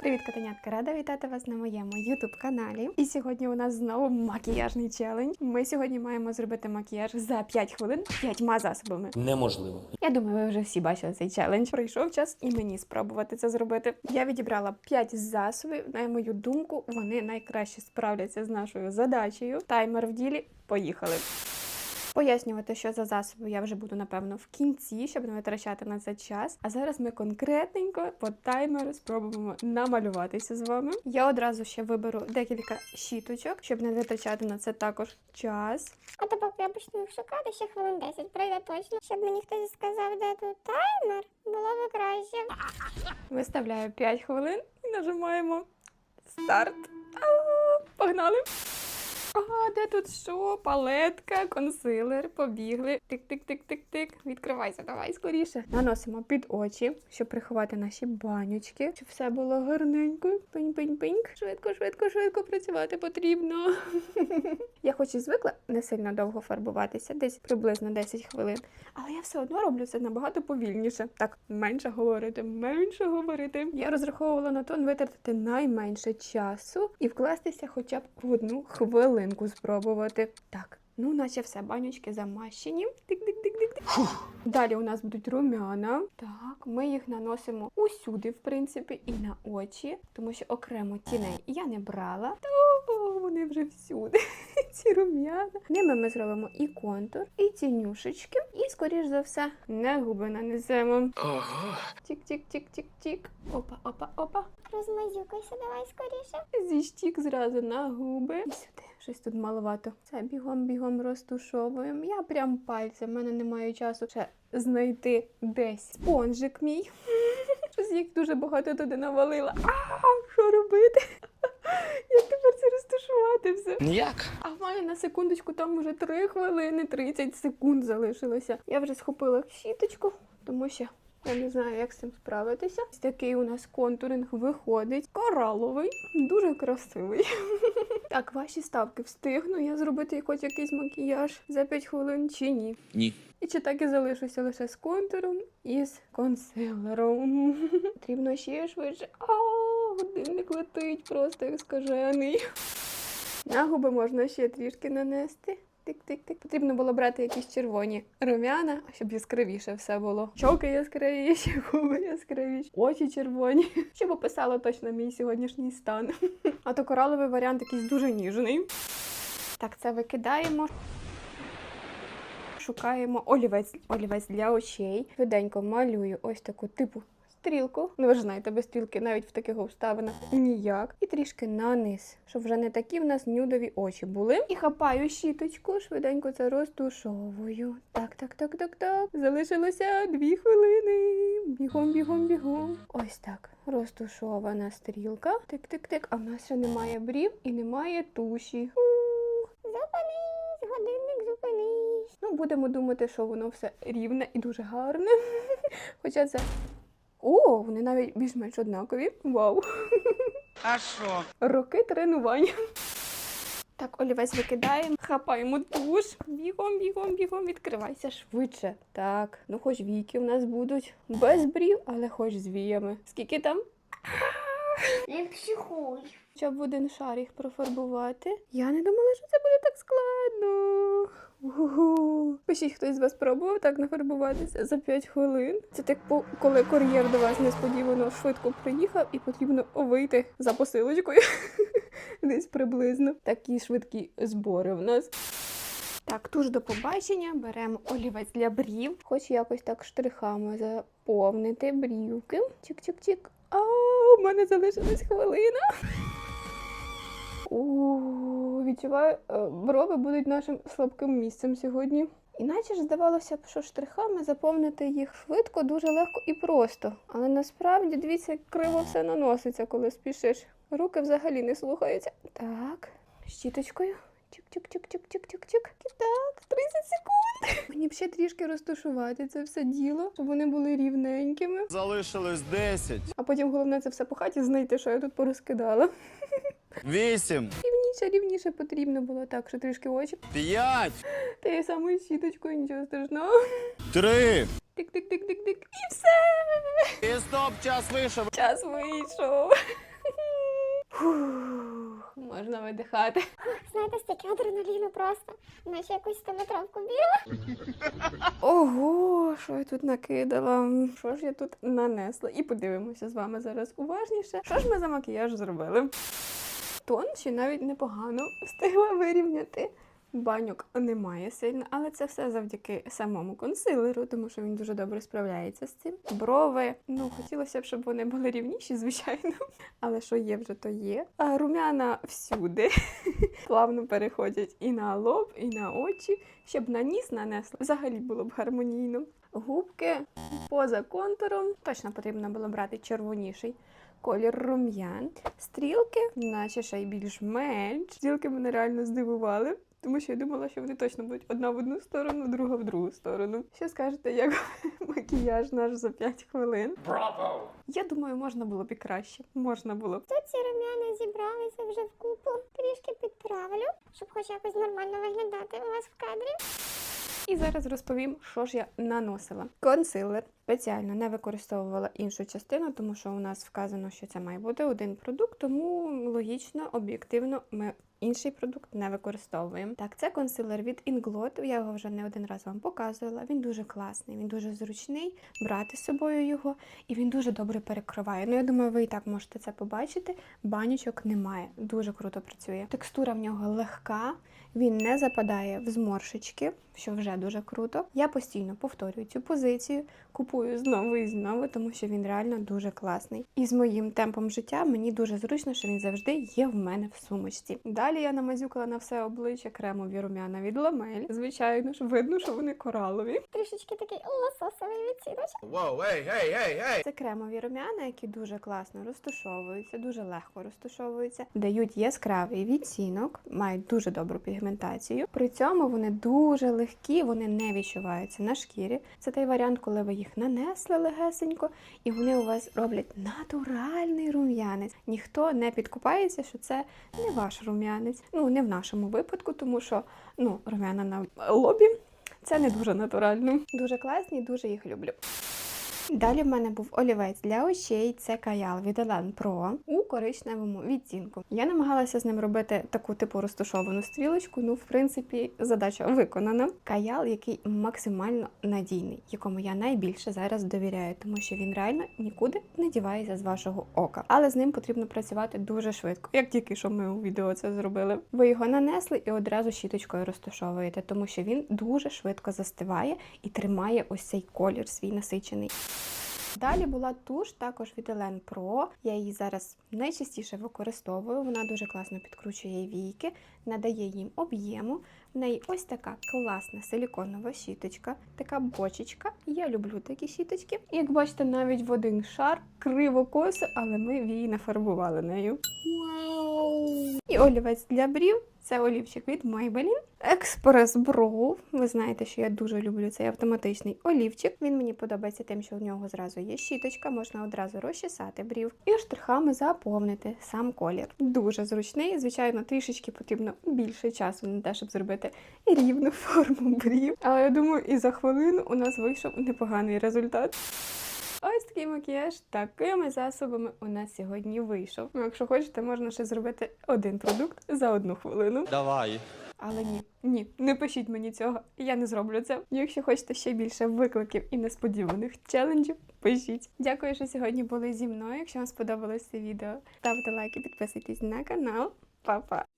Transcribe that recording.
Привіт, котенятка! Рада вітати вас на моєму youtube каналі. І сьогодні у нас знову макіяжний челендж. Ми сьогодні маємо зробити макіяж за 5 хвилин п'ятьма засобами. Неможливо. Я думаю, ви вже всі бачили цей челендж. Прийшов час і мені спробувати це зробити. Я відібрала 5 засобів. На мою думку, вони найкраще справляться з нашою задачею. Таймер в ділі. Поїхали. Пояснювати, що за засоби я вже буду напевно в кінці, щоб не витрачати на це час. А зараз ми конкретненько по таймеру спробуємо намалюватися з вами. Я одразу ще виберу декілька щіточок, щоб не витрачати на це також час. А то поки я почну їх шукати, ще хвилин 10 пройде точно. Щоб мені хтось сказав, де тут таймер, було б краще. Виставляю 5 хвилин і нажимаємо старт. Погнали! Ага, де тут що? Палетка, консилер, побігли. Тик-тик-тик-тик-тик. Відкривайся, давай скоріше. Наносимо під очі, щоб приховати наші банючки, щоб все було гарненько. Пинь-пинь-пинь. Швидко, швидко, швидко працювати потрібно. Я хоч і звикла не сильно довго фарбуватися, десь приблизно 10 хвилин. Але я все одно роблю це набагато повільніше. Так, менше говорити, менше говорити. Я розраховувала на то витратити найменше часу і вкластися хоча б в одну хвилинку спробувати. Так. Ну, наче все, банючки замащені. Тик-тик-тик-тик-тик. Далі у нас будуть румяна. Так, ми їх наносимо усюди, в принципі, і на очі, тому що окремо тіней я не брала. Вони вже всюди. Ці рум'яна. Ними ми зробимо і контур, і тінюшечки, і, скоріш за все, на губи нанесемо. Ого. Тік-тік-тік-тік-тік. Опа, опа, опа. Розмазюкайся, давай скоріше. Зіщік зразу на губи. І сюди. Щось тут маловато. Це бігом-бігом розтушовуємо. Я прям пальцем. в мене немає часу ще знайти десь спонжик мій. Щось їх дуже багато туди навалила. А, що робити? Як тепер це розташувати все? Ніяк. А в мене на секундочку там уже 3 хвилини 30 секунд залишилося. Я вже схопила щіточку, тому що я не знаю, як з цим справитися. Ось такий у нас контуринг виходить. Кораловий, дуже красивий. Так, ваші ставки встигну я зробити хоч якийсь макіяж за 5 хвилин чи ні. Ні. І чи так і залишуся лише з контуром і з консилером. Потрібно ще швидше. А, годинник летить просто як скажений. На губи можна ще трішки нанести. Тик-тик-тик. Потрібно було брати якісь червоні рум'яна, щоб яскравіше все було. Щоки яскравіші, губи яскравіші, очі червоні. Щоб описало точно мій сьогоднішній стан. А то кораловий варіант якийсь дуже ніжний. Так, це викидаємо. Шукаємо олівець, олівець для очей. Швиденько малюю ось таку типу стрілку. Ну ви ж знаєте, без стрілки навіть в таких обставинах ніяк. І трішки на низ, щоб вже не такі в нас нюдові очі були. І хапаю щіточку, швиденько це розтушовую. Так, так, так, так, так. Залишилося дві хвилини. Бігом, бігом, бігом. Ось так. Розтушована стрілка. Тик-тик-тик. А в нас ще немає брів і немає туші. Зупинись, годинник, зупинись. Ну, будемо думати, що воно все рівне і дуже гарне. Хоча це. О, вони навіть більш-менш однакові. Вау! А що? Роки тренувань. Так, олівець викидаємо, хапаємо туш. Бігом, бігом, бігом, відкривайся швидше. Так, ну хоч віки у нас будуть без брів, але хоч з віями. Скільки там? Не психуй. Щоб один шар їх профарбувати. Я не думала, що це буде так складно. Пишіть, хтось з вас пробував так нафарбуватися за 5 хвилин. Це так, коли кур'єр до вас несподівано швидко приїхав і потрібно вийти за посилочкою. Десь приблизно. Такі швидкі збори в нас. Так, туш до побачення. Беремо олівець для брів. Хочу якось так штрихами заповнити брівки. Чик-чик-чик. У мене залишилась хвилина. О, відчуваю, е, брови будуть нашим слабким місцем сьогодні. Іначе ж здавалося б, що штрихами заповнити їх швидко, дуже легко і просто. Але насправді, дивіться, криво все наноситься, коли спішиш. Руки взагалі не слухаються. Так, щіточкою. Чик-чик-чик-чик-чик-чик-чик. Так, 30 секунд. Мені б ще трішки розташувати це все діло, щоб вони були рівненькими. Залишилось 10, А потім головне це все по хаті знайти, що я тут порозкидала. 8, Рівніше, рівніше потрібно було так, що трішки очі. 5, Тією самою щіточкою, нічого страшного. 3. Тик-тик-тик-тик-тик. І все. І стоп, час вийшов. Час вийшов. Можна видихати. Знаєте, стільки адреналіну просто. Наче якусь стометровку біла. Ого, що я тут накидала? Що ж я тут нанесла? І подивимося з вами зараз уважніше. Що ж ми за макіяж зробили? Тон ще навіть непогано встигла вирівняти. Баньок немає сильно, але це все завдяки самому консилеру, тому що він дуже добре справляється з цим. Брови, ну хотілося б, щоб вони були рівніші, звичайно. Але що є, вже то є. А румяна всюди. Плавно переходять і на лоб, і на очі, щоб на ніс нанесли. Взагалі було б гармонійно. Губки поза контуром. Точно потрібно було брати червоніший колір рум'ян. Стрілки, наче ще й більш-менш. Стрілки мене реально здивували. Тому що я думала, що вони точно будуть одна в одну сторону, друга в другу сторону. Що скажете, як макіяж наш за 5 хвилин? Bravo! Я думаю, можна було б і краще. Можна було б. Тут ці рум'яна зібралися вже в купу. Трішки підправлю, щоб хоч якось нормально виглядати у вас в кадрі. І зараз розповім, що ж я наносила. Консилер спеціально не використовувала іншу частину, тому що у нас вказано, що це має бути один продукт, тому логічно, об'єктивно ми. Інший продукт не використовуємо. Так, це консилер від Inglot. Я його вже не один раз вам показувала. Він дуже класний, він дуже зручний. Брати з собою його, і він дуже добре перекриває. Ну, я думаю, ви і так можете це побачити. Банючок немає. Дуже круто працює. Текстура в нього легка, він не западає в зморшечки, що вже дуже круто. Я постійно повторюю цю позицію, купую знову і знову, тому що він реально дуже класний. І з моїм темпом життя мені дуже зручно, що він завжди є в мене в сумочці. Далі я намазюкала на все обличчя кремові рум'яна від ламель. Звичайно ж, видно, що вони коралові. Трішечки такий лососовий відціночок. Whoa, hey, hey, hey, hey! Це кремові рум'яна, які дуже класно розташовуються, дуже легко розташовуються, дають яскравий відтінок, мають дуже добру пігментацію. При цьому вони дуже легкі, вони не відчуваються на шкірі. Це той варіант, коли ви їх нанесли легесенько, і вони у вас роблять натуральний рум'янець. Ніхто не підкупається, що це не ваш рум'янець. Ну не в нашому випадку, тому що ну рум'яна на лобі. Це не дуже натурально. Дуже класні, дуже їх люблю. Далі в мене був олівець для очей. Це каял від Elan Pro у коричневому відтінку. Я намагалася з ним робити таку типу розташовану стрілочку. Ну, в принципі, задача виконана. Каял, який максимально надійний, якому я найбільше зараз довіряю, тому що він реально нікуди не дівається з вашого ока. Але з ним потрібно працювати дуже швидко, як тільки що ми у відео це зробили. Ви його нанесли і одразу щіточкою розташовуєте, тому що він дуже швидко застиває і тримає ось цей колір свій насичений. Далі була туш також від Елен Pro. Я її зараз найчастіше використовую. Вона дуже класно підкручує війки, надає їм об'єму. В неї ось така класна силіконова щіточка, така бочечка. Я люблю такі щіточки. Як бачите, навіть в один шар криво косо, але ми її нафарбували нею. І олівець для брів. Це олівчик від Maybelline. Експрес Brow. Ви знаєте, що я дуже люблю цей автоматичний олівчик. Він мені подобається тим, що у нього зразу є щіточка, можна одразу розчесати брів і штрихами заповнити сам колір. Дуже зручний. Звичайно, трішечки потрібно більше часу на те, щоб зробити рівну форму брів. Але я думаю, і за хвилину у нас вийшов непоганий результат. Ось такий макіяж такими засобами у нас сьогодні вийшов. Ну, якщо хочете, можна ще зробити один продукт за одну хвилину. Давай. Але ні, ні, не пишіть мені цього, я не зроблю це. Якщо хочете ще більше викликів і несподіваних челенджів, пишіть. Дякую, що сьогодні були зі мною. Якщо вам сподобалось це відео, ставте лайки, підписуйтесь на канал. Па-па!